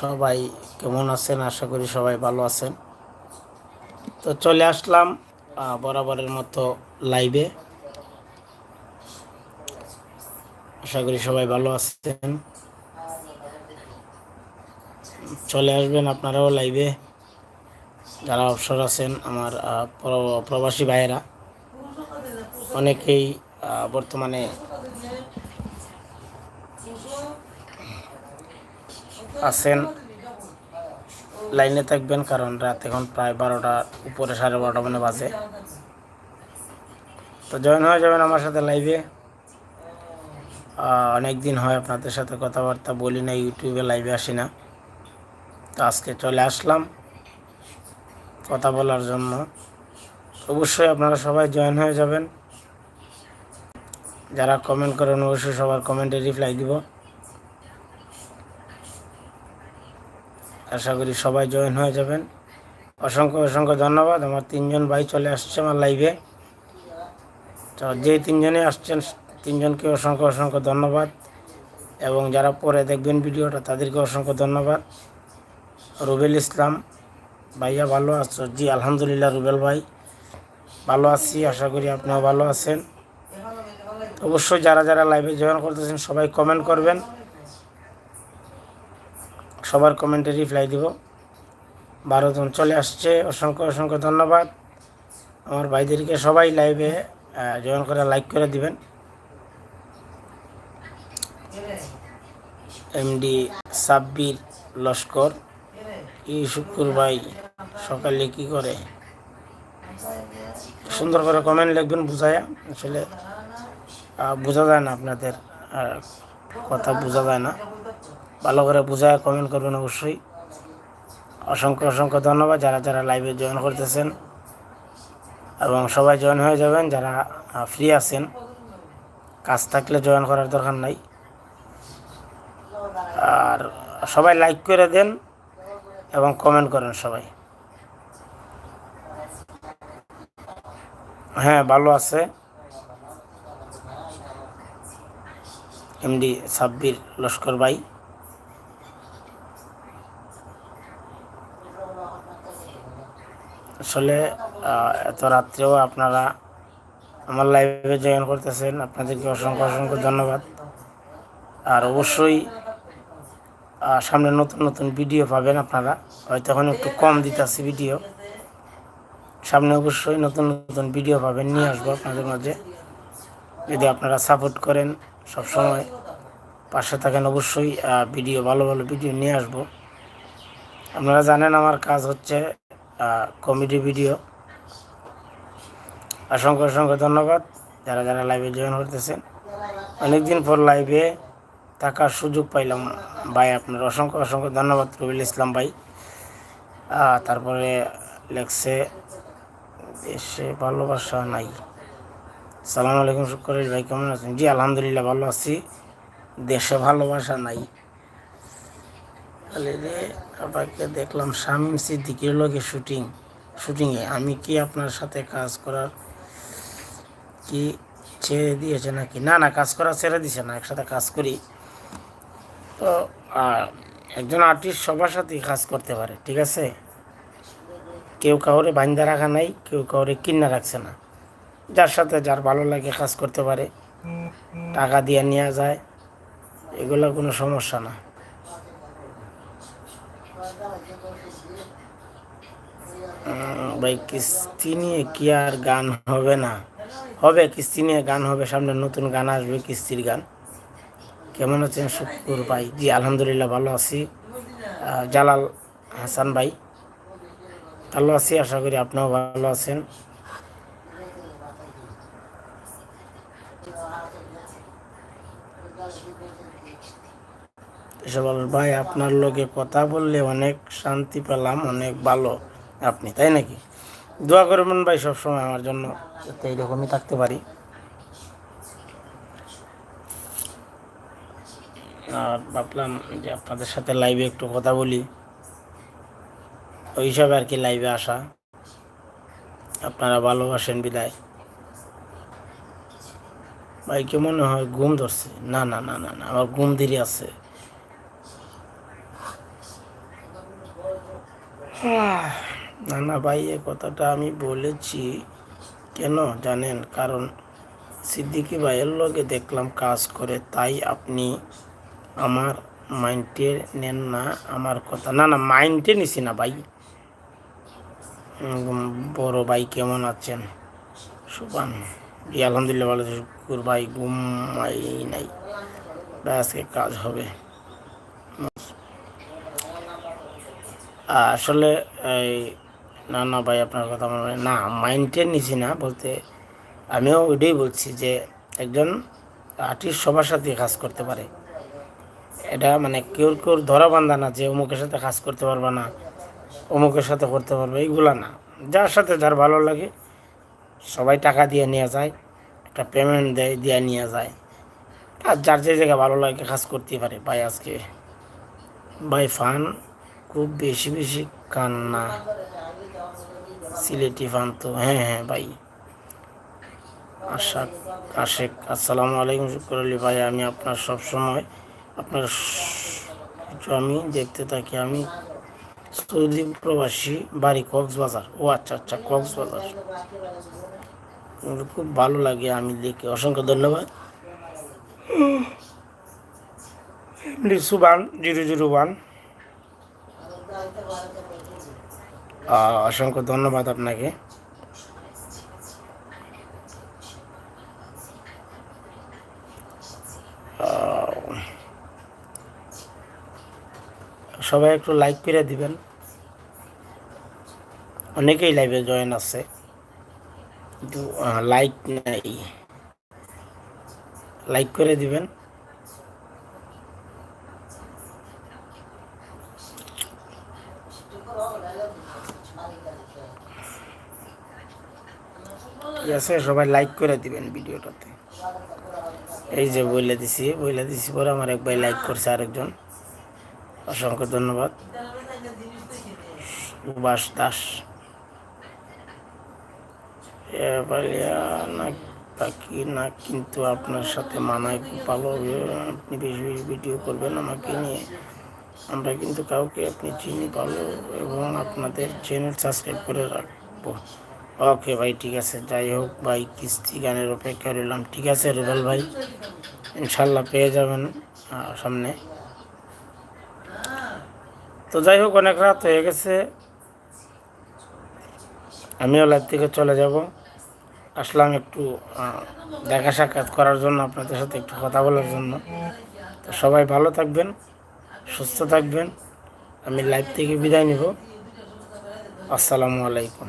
সবাই কেমন আছেন? আশা করি সবাই ভালো আছেন। তো চলে আসলাম বরাবরের মতো লাইভে আশা করি সবাই ভালো আছেন। চলে আসবেন আপনারাও লাইভে যারা অবসর আছেন, আমার প্রবাসী ভাইয়েরা। অনেকেই বর্তমানে আছেন, লাইনে থাকবেন, কারণ রাত এখন প্রায় বারোটা, উপরে সাড়ে বারোটা মানে বাজে। তো জয়েন হয়ে যাবেন আমার সাথে লাইভে। অনেক দিন হয় আপনাদের সাথে কথাবার্তা বলি না, ইউটিউবে লাইভে আসি না। তো আজকে চলে আসলাম কথা বলার জন্য। অবশ্যই আপনারা সবাই জয়েন হয়ে যাবেন। যারা কমেন্ট করেন, অবশ্যই সবার কমেন্টে রিপ্লাই দিব। আশা করি সবাই জয়েন হয়ে যাবেন। অসংখ্য অসংখ্য ধন্যবাদ। আমার তিনজন ভাই চলে আসছে আমার লাইভে তো যে তিনজনে আসছেন, তিনজনকে অসংখ্য অসংখ্য ধন্যবাদ। এবং যারা পরে দেখবেন ভিডিওটা, তাদেরকে অসংখ্য ধন্যবাদ। রুবেল ইসলাম, ভাইয়া ভালো আছো? জি, আলহামদুলিল্লাহ, রুবেল ভাই। ভালো আছি, আশা করি আপনিও ভালো আছেন। অবশ্যই যারা যারা লাইভে জয়েন করতেছেন, সবাই কমেন্ট করবেন। সবার কমেন্টে রিপ্লাই দিব। বারো জন চলে আসছে। অসংখ্য অসংখ্য ধন্যবাদ। আমার ভাইদেরকে সবাই লাইভে জয়েন করে লাইক করে দিবেন। এমডি সাব্বির লস্কর। ইউসুফুর ভাই সকালে কি করে? সুন্দর করে কমেন্ট লিখবেন বুঝায়া। আসলে বোঝা যায় না আপনাদের কথা বোঝা যায় না। ভালো করে বুঝায় কমেন্ট করবেন অবশ্যই। অসংখ্য অসংখ্য ধন্যবাদ যারা যারা লাইভে জয়েন করতেছেন। এবং সবাই জয়েন হয়ে যাবেন, যারা ফ্রি আছেন। কাজ থাকলে জয়েন করার দরকার নাই। আর সবাই লাইক করে দেন এবং কমেন্ট করেন সবাই। হ্যাঁ ভালো আছে। এমডি সাব্বির লস্কর ভাই। আসলে এত রাত্রেও আপনারা আমার লাইভে জয়েন করতেছেন, আপনাদেরকে অসংখ্য অসংখ্য ধন্যবাদ। আর অবশ্যই সামনে নতুন নতুন ভিডিও পাবেন আপনারা। হয়তো এখন একটু কম দিতেছি ভিডিও সামনে অবশ্যই নতুন নতুন ভিডিও পাবেন, নিয়ে আসব আপনাদের মাঝে। যদি আপনারা সাপোর্ট করেন সবসময়, পাশে থাকেন অবশ্যই ভিডিও ভালো ভালো ভিডিও নিয়ে আসব। আপনারা জানেন আমার কাজ হচ্ছে কমেডি ভিডিও অসংখ্য অসংখ্য ধন্যবাদ যারা যারা লাইভে জয়েন করতেছেন অনেকদিন পর লাইভে থাকার সুযোগ পাইলাম ভাই আপনার। অসংখ্য অসংখ্য ধন্যবাদ রবিল ইসলাম ভাই। তারপরে লেখছে, দেশে ভালোবাসা নাই। সালাম আলাইকুম শুক্রেশ ভাই, কেমন আছেন? জি, আলহামদুলিল্লাহ ভালো আছি। দেশে ভালোবাসা নাই। রে আপনাকে দেখলাম শামীম সিদ্দিকির লগে শুটিং, শুটিংয়ে। আমি কি আপনার সাথে কাজ করার কি ছেড়ে দিয়েছে নাকি? না না, কাজ করা ছেড়ে দিছে না, একসাথে কাজ করি। তো একজন আর্টিস্ট সবার সাথেই কাজ করতে পারে, ঠিক আছে? কেউ কাউরে বান্ধা রাখা নাই, কেউ কাউরে কিনা রাখছে না। যার সাথে যার ভালো লাগে কাজ করতে পারে, টাকা দিয়ে নেওয়া যায়, এগুলো কোনো সমস্যা না। ভাই, কিস্তি নিয়ে কি আর গান হবে না? হবে, কিস্তি নিয়ে গান হবে, সামনে নতুন গান আসবে, কিস্তির গান। কেমন আছেন শুকুর ভাই? জি, আলহামদুলিল্লাহ, ভালো আছি। জালাল হাসান ভাই, ভালো আছি, আশা করি আপনিও ভালো আছেন। ভাই, আপনার লোকে কথা বললে অনেক শান্তি পেলাম, অনেক ভালো। আপনি, তাই নাকি? দোয়া করবেন ভাই সবসময় আমার জন্য, যাতে এইরকমই থাকতে পারি। আর ভাবলাম যে আপনাদের সাথে লাইভে একটু কথা বলি। ওই হিসাবে আর কি লাইভে আসা। আপনারা ভালোবাসেন বিদায়। ভাই, কি মনে হয় ঘুম ধরছে? না না না না না, আমার ঘুম দেরি আছে। না ভাই এ কথাটা আমি বলেছি কেন জানেন? কারণ সিদ্দিকি ভাইয়ের লগে দেখলাম কাজ করে তাই আপনি আমার মাইন্ডে নেন না আমার কথা। না না মাইন্ডে নিছি না ভাই। বড় ভাই কেমন আছেন? সুবান। আলহামদুলিল্লাহ ভালো। শুকুর ভাই ঘুমাই নাই। ভাই, আজকে কাজ হবে। আসলে এই না না ভাই, আপনার কথা মনে না মাইন্ডে নিছি না বলতে আমিও ওইটাই বলছি যে একজন আর্টিস্ট সবার সাথে কাজ করতে পারে। এটা মানে কেউ কেউ ধরা বান্ধা না যে অমুকের সাথে কাজ করতে পারবে না, অমুকের সাথে করতে পারবে, এইগুলা না। যার সাথে যার ভালো লাগে, সবাই টাকা দিয়ে নিয়ে যায়, একটা পেমেন্ট দেয়, দিয়ে নিয়ে যায়। আর যার যে জায়গায় ভালো লাগে কাজ করতেই পারে। ভাই, আজকে ভাই ফান খুব বেশি বেশি কান্না। সিলেটি ফান তো হ্যাঁ হ্যাঁ ভাই। আশাক, আশেক, আসসালামু আলাইকুম শুক্র আলী ভাই, আমি আপনার সব সময় আপনার আমি দেখতে থাকি, আমি সৌদি প্রবাসী, বাড়ি কক্সবাজার। ও আচ্ছা আচ্ছা কক্সবাজার। খুব ভালো লাগে, আমি দেখি। অসংখ্য ধন্যবাদ। সুবান, জিরো জিরো ওয়ান। অসংখ্য ধন্যবাদ আপনাকে। সবাই একটু লাইক করে দিবেন। অনেকেই লাইভে জয়েন আছে। কিন্তু লাইক নাই। লাইক করে দিবেন। আছে, সবাই লাইক করে দিবেন ভিডিওটাতে। এই যে বইলে দিছি বইলে দিছি পরে আমার এক ভাই লাইক করছে আরেকজন। অসংখ্য ধন্যবাদ। সুভাষ দাস। বাকি না, কিন্তু আপনার সাথে মানায় খুব ভালো আপনি বেশি বেশি ভিডিও করবেন আমাকে নিয়ে। আমরা কিন্তু কাউকে আপনি চিনি ভালো এবং আপনাদের চ্যানেল সাবস্ক্রাইব করে রাখব। ওকে ভাই, ঠিক আছে, যাই হোক ভাই, কিস্তি গানের অপেক্ষা রইলাম। ঠিক আছে রুবেল ভাই, ইনশাল্লাহ পেয়ে যাবেন সামনে। তো যাই হোক, অনেক রাত হয়ে গেছে। আমিও লাইভ থেকে চলে যাব। আসলাম একটু দেখা সাক্ষাৎ করার জন্য আপনাদের সাথে একটু কথা বলার জন্য। তো সবাই ভালো থাকবেন, সুস্থ থাকবেন। আমি লাইভ থেকে বিদায় নিব। আসসালামু আলাইকুম।